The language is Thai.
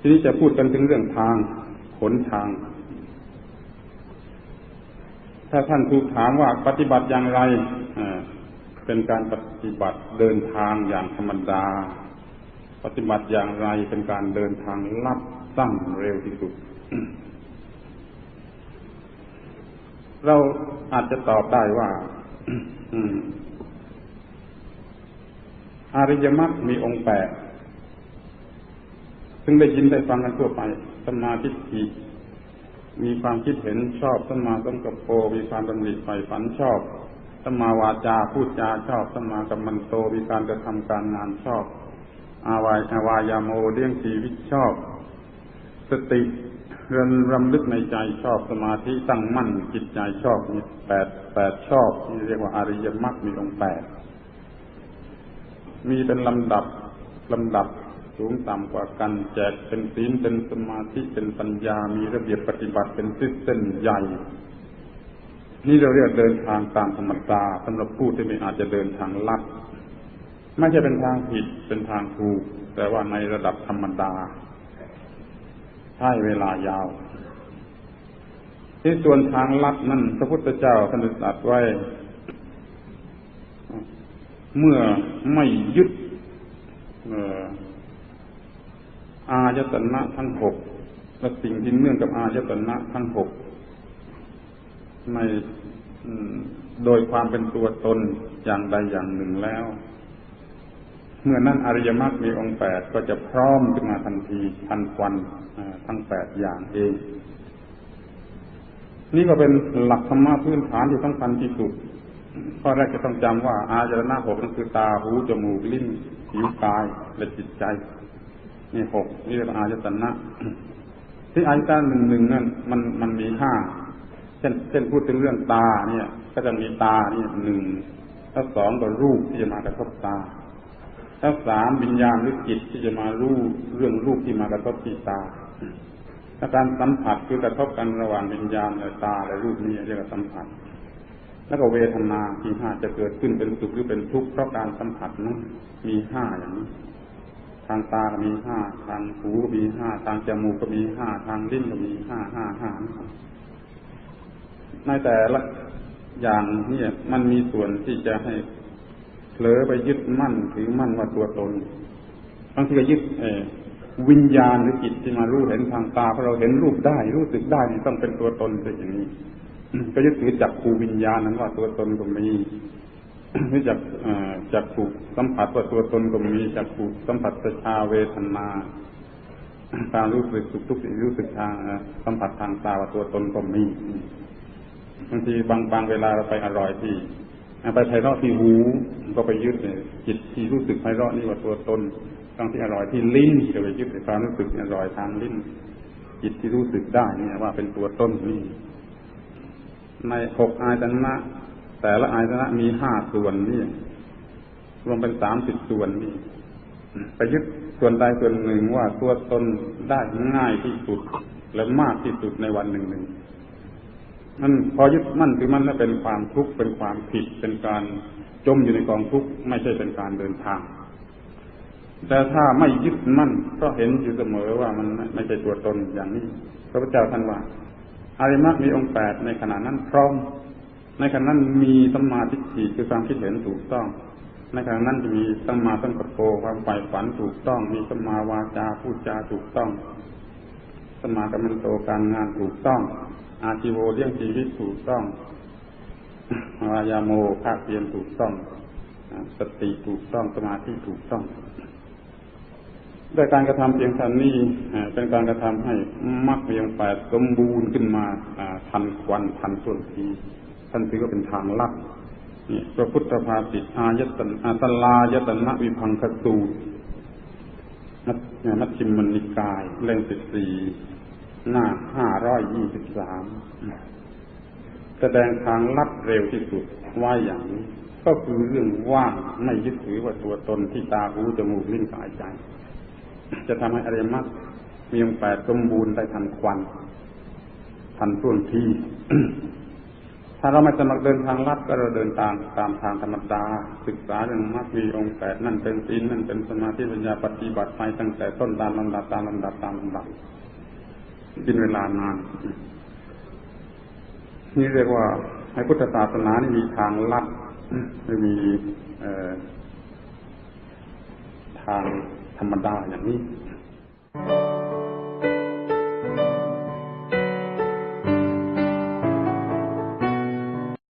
ทีนี้จะพูดกันถึงเรื่องทางขนทาง ถ้าท่านถูกถามว่าปฏิบัติอย่างไรเป็นการปฏิบัติเดินทางอย่างธรรมดา ปฏิบัติอย่างไรเป็นการเดินทางลัดสั้นเร็วที่สุด เราอาจจะตอบได้ว่าอริยมรรคมีองค์แปด ซึ่งได้ยินได้ฟังกันทั่วไปสมาธิฏมีความคิดเห็นชอบสมาสังกปโปมีความดำริใฝ่ฝันชอบสมาวาจาพูดจาชอบสมากัมมันโตมีการกระทำการงานชอบ อาวายอาวายาโมเลี้ยงชีวิตชอบ สติเรือนรำลึกในใจชอบสมาธิตั้งมั่นจิตใจชอบมีแปดแปดชอบที่เรียกว่าอริยมรรคมีองค์แปดมีเป็นลำดับลำดับ สูงต่ำกว่ากันแจกเป็นศีลเป็นสมาธิเป็นปัญญามีระเบียบปฏิบัติเป็นเส้นใหญ่ นี่เราเรียกเดินทางตามธรรมดาสำหรับผู้ที่ไม่อาจจะเดินทางลัดไม่ใช่เป็นทางผิดเป็นทางถูก แต่ว่าในระดับธรรมดาใช้เวลายาว ที่ส่วนทางลัดนั่นพระพุทธเจ้าท่านตรัสไว้ เมื่อไม่ยึดอ อายตนะทั้งหกและสิ่งที่เนื่องกับอายตนะทั้งหกในโดยความเป็นตัวตนอย่างใดอย่างหนึ่งแล้ว เมื่อนั้นอริยมรรคมีองค์แปดก็จะพร้อมขึ้นมาทันทีทันควันทั้งแปดอย่างเอง นี่ก็เป็นหลักธรรมะพื้นฐานที่สำคัญที่สุดข้อแรกจะต้องจำว่า อายตนะหกนั่นคือตาหูจมูกลิ้นผิวกายและจิตใจ นี่หกนี่เรียกอายตนะที่อายตนะหนึ่งหนึ่งนั่นมันมันมีห้าเช่นเช่นพูดถึงเรื่องตาเนี่ย ก็จะมีตาเนี่ยหนึ่งถ้าสองก็รูปที่จะมากระทบตาถ้าสามวิญญาณหรือจิตที่จะมารู้เรื่องรูปที่มากระทบที่ตาถ้าการสัมผัสคือกระทบกันระหว่างวิญญาณและตาและรูปนี้เรียกว่าสัมผัส แล้วก็เวทนาที่ห้าจะเกิดขึ้นเป็นสุขหรือเป็นทุกข์เพราะการสัมผัสนั้นมีห้าอย่างนี้ ทางตาก็มีห้าทางหูก็มีห้าทางจมูกก็มีห้าทางลิ้นก็มีห้าห้าห้าในแต่ละอย่างเนี่ย มันมีส่วนที่จะให้เผลอไปยึดมั่นถือมั่นว่าตัวตนบางทีก็ยึดเอวิญญาณหรือจิตที่มารู้เห็นทางตาเพราะเราเห็นรูปได้ รู้สึกได้นี่ต้องเป็นตัวตนเป็นอย่างนี้ ก็ยึดถือจักขูวิญญาณนั้นว่าตัวตนก็มีนี่ ที่จากจากถูกสัมผัสว่าตัวตนก็มีจากถูกสัมผัสประชาเวทนาการรู้สึกสุขทุกสิ่งรู้สึกทางสัมผัสทางตาว่าตัวตนก็มีบางทีบางบางเวลาเราไปอร่อยที่ไปไพเราะที่หูก็ไปยึดจิตที่รู้สึกไพเราะนี่ว่าตัวตนบางที่อร่อยที่ลิ้นก็ไปยึดในความรู้สึกอร่อยทางลิ้น จิตที่รู้สึกได้นี่ว่าเป็นตัวตนนี่ในหกอายตนะ แต่ละอายตนะมีห้าส่วนนี่รวมเป็นสามสิบส่วนนี่ไปยึดส่วนใดส่วนหนึ่งว่าตัวตนได้ง่ายที่สุด และมากที่สุดในวันหนึ่งหนึ่งมันพอยึดมั่นคือมั่นแล้วเป็นความทุกข์เป็นความผิดเป็นการจมอยู่ในกองทุกข์ไม่ใช่เป็นการเดินทาง แต่ถ้าไม่ยึดมั่นก็เห็นอยู่เสมอว่ามันไม่ใช่ตัวตนอย่างนี้พระพุทธเจ้าท่านว่าอริมักมีองค์แปดในขณะนั้นพร้อม ในขณะนั้นมีสัมมาทิฏฐิคือความคิดเห็นถูกต้อง ในขณะนั้นจะมีสัมมาสังกัปโปความใฝ่ฝันถูกต้อง มีสัมมาวาจาพูดจาถูกต้องสัมมากรรมโตการงานถูกต้อง อาชีโวเลี้ยงชีวิตถูกต้องวายาโมภาคเพียนถูกต้องสติถูกต้องสมาธิถูกต้องด้วยการกระทำเพียงเท่านี้เป็นการกระทำให้มรรคเพียงแปดสมบูรณ์ขึ้นมาทันควันทันส่วนที ท่านถือว่าเป็นทางลัดนี่พระพุทธภาษิอายตนอาตลายตนะวิพังคสูตรนัชิมมนิกาย เล่มสิบสี่หน้าห้าร้อยยี่สิบสามแสดงทางลัดเร็วที่สุดว่าอย่างนี้ก็คือเรื่องว่างไม่ยึดถือว่าตัวตนที่ตาหูจมูกลิ้นกายใจ จะทำให้อริยมรรคมีองค์แปดสมบูรณ์ได้ทันควัน ทันท่วงที ถ้าเราไม่สมัครเดินทางลัดก็เราเดินตามตามทางธรรมดา ศึกษาเรื่องมรรคมีองค์แปดนั่นเป็นศีลนั่นเป็นสมาธิปัญญาปฏิบัติไปตั้งแต่ต้นตามลำดับตามลำดับตามลำดับกินเวลานานนี่เรียกว่าในพุทธศาสนานี่มีทางลัดไม่มีทางธรรมดาอย่างนี้